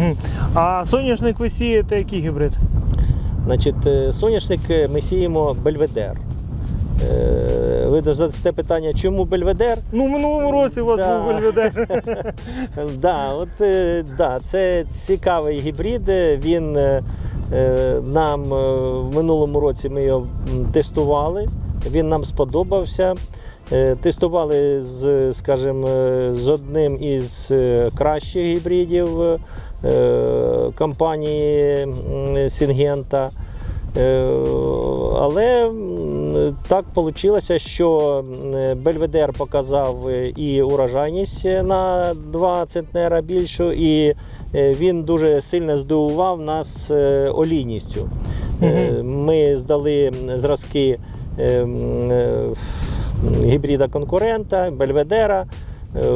Угу. А соняшник ви сієте який гібрид? Значить, е, соняшник е, ми сіємо бельведер. Е, Ви задасте питання, чому бельведер? Ну, в минулому році у вас Да. був вельведер. Да, от, да, це цікавий гібрид. Він нам в минулому році ми його тестували. Він нам сподобався. Тестували з, скажімо, з одним із кращих гібридів компанії Сінгента. Е, Але так вийшло, що Бельведер показав е, і урожайність на 2 центнера більшу, і е, він дуже сильно здивував нас е, олійністю. Е, Ми здали зразки е, е, гібрида конкурента, Бельведера. Е,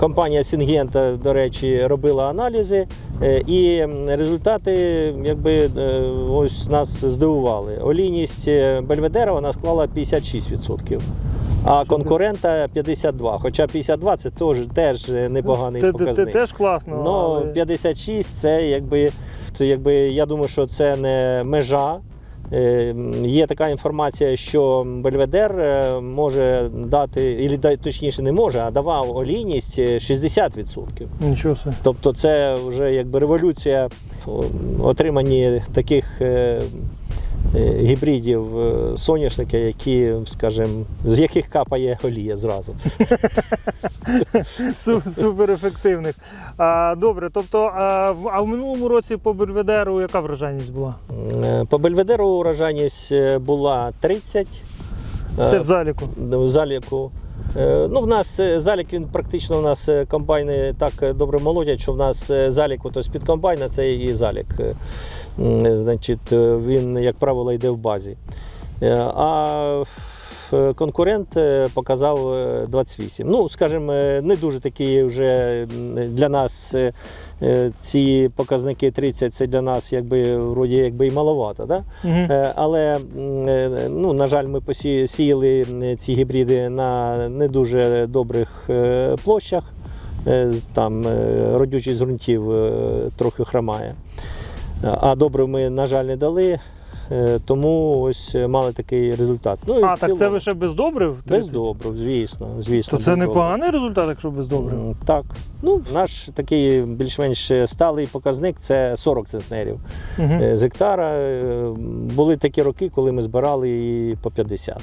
Компанія Сінгента, до речі, робила аналізи, е, і результати якби, е, ось нас здивували. Олійність е, Бельведера вона склала 56%. А конкурента 52. Хоча 52 це теж, теж непоганий Те- показник. Це. Теж класно. Ну, але... 56 це якби, то якби я думаю, що це не межа. Е, Є така інформація, що Бельведер е, може дати, і точніше не може, а давав олійність е, 60%. Нічого собі. Тобто це вже якби революція отримання таких е, е, гібридів е, соняшника, які, скажімо, з яких капає олія зразу. Супер ефективних. Добре, тобто, а в, минулому році по Бельведеру яка врожайність була? Е, По Бельведеру урожайність е, була 30. е, Це в заліку. в заліку. Е, Ну, в нас е, залік він практично в нас е, комбайни так добре молодять, що в нас залік, ото з-під комбайна це і залік. Значить, він, як правило, йде в базі. А конкурент е, показав е, 28. Ну, скажімо, е, не дуже такі вже для нас е, е, ці показники 30 це для нас якби вроді якби і маловато. Да? Угу. Е, Але, е, ну, на жаль, ми посі- сіяли м, ці гібриди на не дуже добрих е, площах. Е, Там е, родючість ґрунтів е, трохи хромає. А добре ми, на жаль, не дали, е, тому ось е, мали такий результат. Ну, і А, в так це цілому лише без добрив? без добрив, звісно. звісно То це без добрив. непоганий результат, якщо без добрив. М, Так. Ну, наш такий більш-менш сталий показник це 40 центнерів Угу. е, з гектара. Е, Були такі роки, коли ми збирали і по 50.